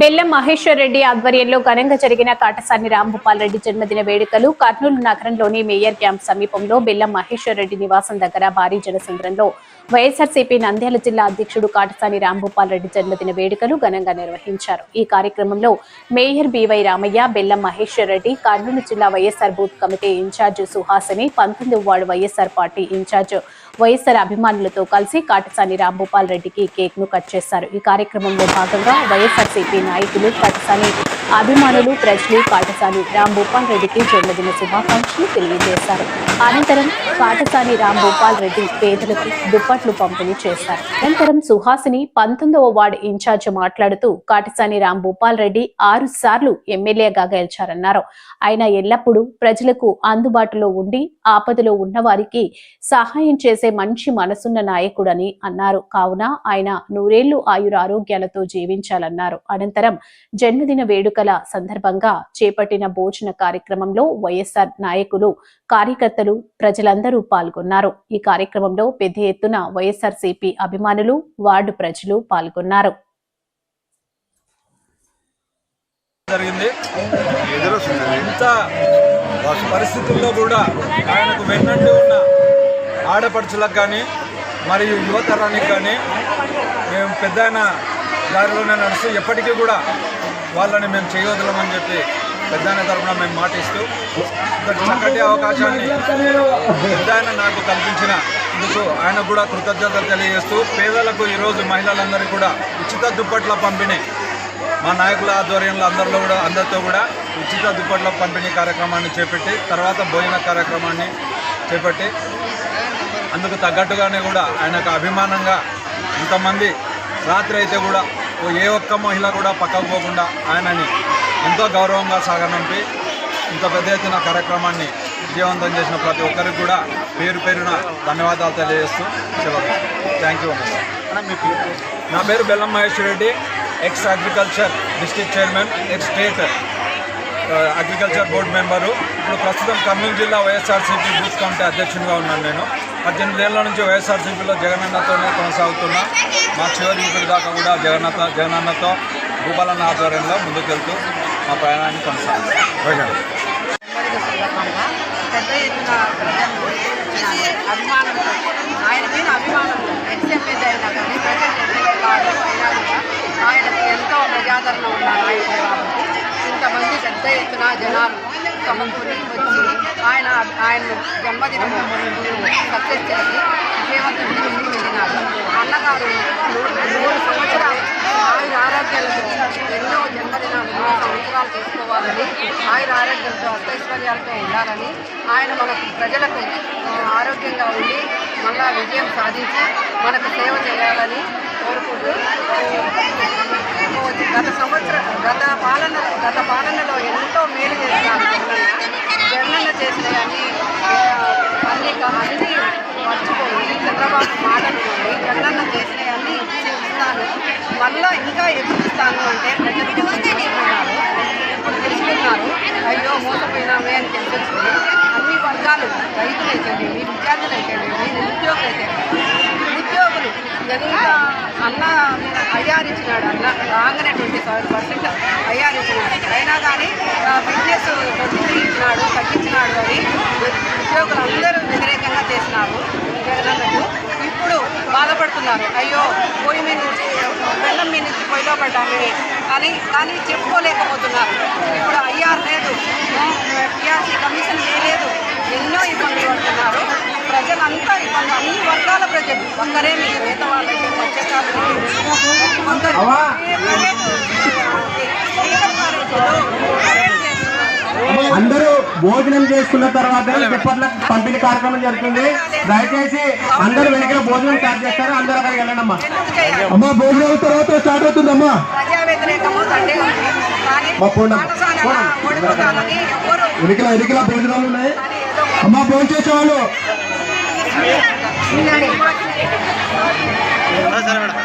బెల్లం మహేశ్వర్ రెడ్డి ఆధ్వర్యంలో ఘనంగా జరిగిన కాటసాని రాంభూపాల్ రెడ్డి జన్మదిన వేడుకలు కర్నూలు నగరంలోని మేయర్ క్యాంప్ సమీపంలో బెల్లం మహేశ్వర్ రెడ్డి నివాసం దగ్గర భారీ జనసంద్రంలో వైఎస్ఆర్సీపీ నంద్యాల జిల్లా అధ్యక్షుడు కాటసాని రాంభూపాల్ రెడ్డి జన్మదిన వేడుకలు ఘనంగా నిర్వహించారు. ఈ కార్యక్రమంలో మేయర్ బివై రామయ్య బెల్లం మహేశ్వర్ రెడ్డి కర్నూలు జిల్లా YSR booth committee in-charge Suhasini పంతొమ్మిది ward YSR party in-charge YSR అభిమానులతో కలిసి కాటసాని రాంభూపాల్ రెడ్డికి కేక్ను కట్ చేశారు. ఈ కార్యక్రమంలో భాగంగా వైఎస్ఆర్సీపీ నాయకులు కాటసాని అభిమానులు ప్రజలు కాటసాని రాంభూపాల్ రెడ్డికి జన్మదిన శుభాకాంక్షలు తెలియజేశారు. అనంతరం కాటసాని రాంభూపాల్ రెడ్డి పేదలకు దుప్పట్లు పంపిణీ చేశారు. అనంతరం సుహాసిని పంతొమ్మిదవ వార్డు ఇన్ఛార్జ్ మాట్లాడుతూ కాటసాని రాంభూపాల్ రెడ్డి ఆరు సార్లు ఎమ్మెల్యేగా గెలిచారన్నారు. ఆయన ఎల్లప్పుడూ ప్రజలకు అందుబాటులో ఉండి ఆపదలో ఉన్న వారికి సహాయం చేసే మంచి మనసున్న నాయకుడని అన్నారు. కావున ఆయన నూరేళ్ళు ఆయుర ఆరోగ్యాలతో జీవించాలన్నారు. అనంతరం జన్మదిన వేడుక వేడుకల సందర్భంగా చేపట్టిన భోజన కార్యక్రమంలో వైఎస్ఆర్ నాయకులు కార్యకర్తలు ప్రజలందరూ పాల్గొన్నారు. ఈ కార్యక్రమంలో పెద్ద ఎత్తున వైఎస్ఆర్ అభిమానులు వార్డు ప్రజలు పాల్గొన్నారు. జరిగింది. ఎదురొస్తుంది ఇంత పరిస్థితుల్లో కూడా ఆయనకు వెన్నంటి ఉన్న ఆడపడుచులకు కానీ మరియు యువతరానికి కానీ మేము పెద్ద దారిలోనే నడుస్తూ ఎప్పటికీ కూడా వాళ్ళని మేము చేయవదలమని చెప్పి పెద్ద తరఫున మేము మాటిస్తూ ఇంత చక్కటి అవకాశాన్ని పెద్దాయన నాకు కల్పించిన ఇందుకు ఆయనకు కూడా కృతజ్ఞతలు తెలియజేస్తూ పేదలకు ఈరోజు మహిళలందరికీ కూడా ఉచిత దుప్పట్ల పంపిణీ మా నాయకుల ఆధ్వర్యంలో అందరిలో కూడా అందరితో కూడా ఉచిత దుప్పట్ల పంపిణీ కార్యక్రమాన్ని చేపట్టి తర్వాత భోజన కార్యక్రమాన్ని చేపట్టి అందుకు తగ్గట్టుగానే కూడా ఆయనకు అభిమానంగా ఇంతమంది రాత్రి అయితే కూడా ఏ ఒక్క మహిళ కూడా పక్కకు పోకుండా ఆయనని ఎంతో గౌరవంగా సాగనంపి ఇంత పెద్ద ఎత్తున కార్యక్రమాన్ని విజయవంతం చేసిన ప్రతి ఒక్కరికి కూడా పేరు పేరున ధన్యవాదాలు తెలియజేస్తూ సెలవు. థ్యాంక్ యూ నా పేరు Bellam Maheshwar Reddy ex agriculture district chairman ex state agriculture board member ఇప్పుడు ప్రస్తుతం కర్నూలు జిల్లా వైఎస్ఆర్సీపీ బూత్ కమిటీ అధ్యక్షునిగా ఉన్నాను నేను. పద్దెనిమిది ఏళ్ళ నుంచి వైఎస్ఆర్సీపీలో జగనన్నతోనే కొనసాగుతున్నా. మా చివరి ఇప్పుడు దాకా కూడా జగన్నత జగనన్నతో భూపాలన్న ఆధ్వర్యంలో ముందుకెళ్తూ మా ప్రయాణాన్ని కొనసాగుతాం పెద్ద ఎత్తున ప్రజలు అభిమానంతో ఆయన మీద అభిమానంతో ఎక్స్ఎమ్మెల్యే అయినా కానీ ప్రజెంట్ ఎమ్మెల్యే కాదు అయినా ఎంతో ప్రజాదరణ ఉన్నారు ఆయన పెద్ద ఎత్తున జనాలు సమకూరి వచ్చి ఆయన ఆయన జన్మదినము సక్సెస్ చేసి విజయవంతం చేసి వెళ్ళినారు. అన్నగారు మూడు సంవత్సరాలు ఆయన ఆరోగ్యాలతో ఎన్నో జన్మదినాలు మూడు సంవత్సరాలు చేసుకోవాలని ఆయన ఆరోగ్యంతో అష్టైశ్వర్యాలతో ఉండాలని ఆయన మనకు ప్రజలకు ఆరోగ్యంగా ఉండి మళ్ళా విజయం సాధించి మనకు సేవ చేయాలని కోరుకుంటూ గత సంవత్సరం గత పాలన గత పాలనలో ఎంతో మేలు చేసినారు జగనన్న. జగనన్న చేసినవన్నీ అన్ని అన్ని మర్చిపోయి చంద్రబాబు మాటలు నమ్మి జగనన్న చేసినవన్నీ ఇస్తాను. మళ్ళా ఇంకా ఎదురుస్తాను అంటే ప్రజలు తెలుసుకున్నారు ఉద్యోగులు ఎంత ఐఆర్ అయ్యారిచ్చినాడు అన్న రాగానే ట్వంటీ సెవెన్ పర్సెంట్ అయ్యారిచ్చినాడు అయినా కానీ బిజినెస్ ట్వంటీ త్రీ ఇచ్చినాడు తగ్గించినాడు అని ఉద్యోగులు అందరూ వ్యతిరేకంగా చేసినారు జగనన్నకు. ఇప్పుడు బాధపడుతున్నారు. అయ్యో పొయ్యి మీద నుంచి బెల్లం మీద నుంచి పొయ్యిలో పడ్డామని కానీ కానీ చెప్పుకోలేకపోతున్నారు. ఇప్పుడు ఐఆర్ లేదు. టీఆర్సీ కమిషన్ లేదు ఎన్నో ఇబ్బంది పడుతున్నారు. ఇబ్బంది ఒక్కరేమి మిగతా వాళ్ళకి అందరూ అందరూ భోజనం చేసుకున్న తర్వాత దుప్పట్ల పంపిణీ కార్యక్రమం జరుగుతుంది. దయచేసి అందరూ వెనక భోజనం స్టార్ట్ చేస్తారు. అందరూ అక్కడికి వెళ్ళండి అమ్మా అమ్మా భోజనం తర్వాత స్టార్ట్ అవుతుందమ్మా. ప్రజా వ్యతిరేకము భోజనాలు ఉన్నాయి. అమ్మా భోజనం చేసేవాళ్ళు. ಸರಿ ಮೇಡಮ್